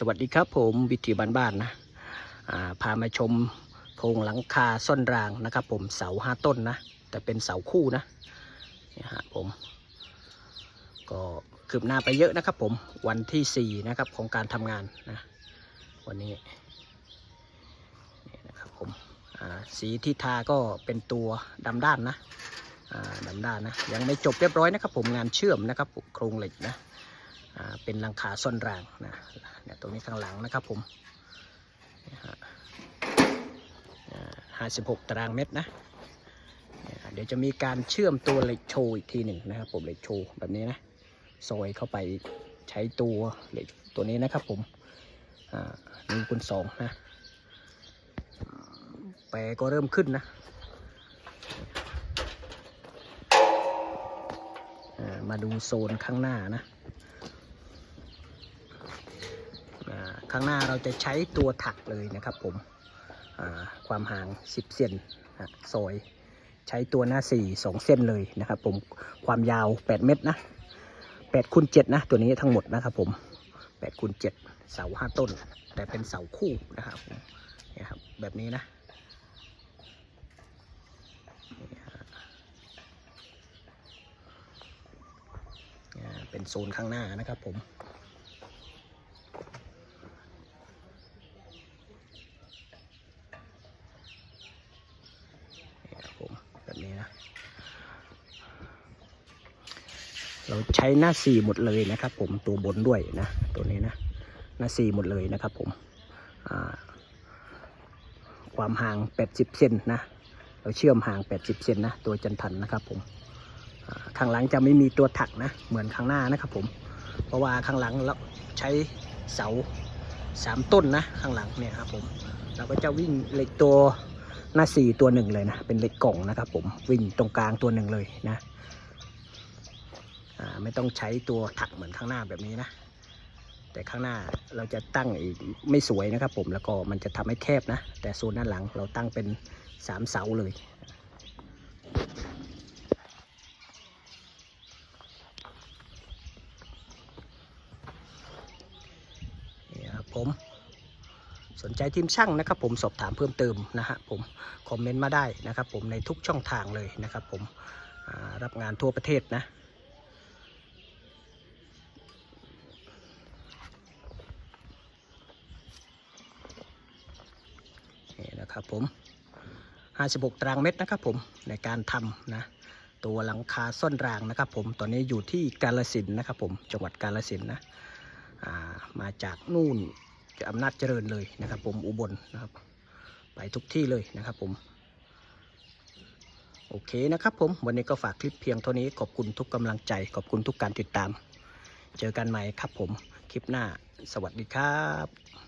สวัสดีครับผมวิถีบ้านๆนะาพามาชมโครงหลังคาส้นรางนะครับ ผมเสาห้าต้นนะ แต่เป็นเสาคู่นะนี่ฮะผม ก็คืบหน้าไปเยอะนะครับ ผมวันที่สี่นะครับของการทำงานนะวันนี้นี่นะครับผมสีที่ทาก็เป็นตัวดำด้านนะดำด้านนะยังไม่จบเรียบร้อยนะครับ ผมงานเชื่อมนะครับโครงเหล็กนะ เป็นหลังคาส้นรางนะเนี่ยตรงนี้ข้างหลังนะครับผมห้าสิบหกตารางเมตรนะ เดี๋ยวจะมีการเชื่อมตัวเหล็กโชว์อีกทีหนึ่งนะครับผมเหล็กโชว์แบบนี้นะซอยเข้าไปใช้ตัวเหล็กตัวนี้นะครับผมหนึ่งคูณสองนะแปรก็เริ่มขึ้นนะมาดูโซนข้างหน้านะ อ่า ข้างหน้าเราจะใช้ตัวถักเลยนะครับผมความห่าง 10 เซนนซอย ใช้ตัวหน้า 4 2 เส้นเลยนะครับผมความยาว 8 เมตรนะ8คูณ7นะตัวนี้ทั้งหมดนะครับผม8คูณ7เสา 5 ต้น แต่เป็นเสาคู่นะครับผมนี่ครับแบบนี้นะเป็นโซนข้างหน้านะครับผม นี่ครับผมแบบนี้นะ เราใช้หน้าสี่หมดเลยนะครับ ผมตัวบนด้วยนะ ตัวนี้นะ หน้าสี่หมดเลยนะครับ ผมความห่าง 80เซนนะเราเชื่อมห่าง 80เซนนะตัวจันทันนะครับ ผมข้างหลังจะไม่มีตัวถักนะ เหมือนข้างหน้านะครับ ผม เพราะว่าข้างหลังเราใช้เสาสามต้นนะ ข้างหลังเนี่ยครับผมเราก็จะวิ่งเหล็กตัวหน้าสี่ตัวหนึ่งเลยนะ เป็นเหล็กกล่องนะครับ ผมวิ่งตรงกลางตัวหนึ่งเลยนะ ไม่ต้องใช้ตัวถักเหมือนข้างหน้าแบบนี้นะ แต่ข้างหน้าเราจะตั้งอีกไม่สวยนะครับ ผมแล้วก็มันจะทำให้แคบนะ แต่โซนด้านหลังเราตั้งเป็นสามเสาเลยผมสนใจทีมช่างนะครับผมสอบถามเพิ่มเติมนะฮะผมคอมเมนต์มาได้นะครับผมในทุกช่องทางเลยนะครับผมรับงานทั่วประเทศนะ นะครับผม 56 ตารางเมตรนะครับผมในการทำนะตัวหลังคาส้นรางนะครับ ผมตอนนี้อยู่ที่กาลสินนะครับ ผมจังหวัดกาลสินนะามาจากนู่นอำนาจเจริญเลยนะครับ ผมอุบลนะครับ ไปทุกที่เลยนะครับผมโอเคนะครับผมวันนี้ก็ฝากคลิปเพียงเท่านี้ขอบคุณทุกกำลังใจ ขอบคุณทุกการติดตาม เจอกันใหม่ครับผมคลิปหน้า สวัสดีครับ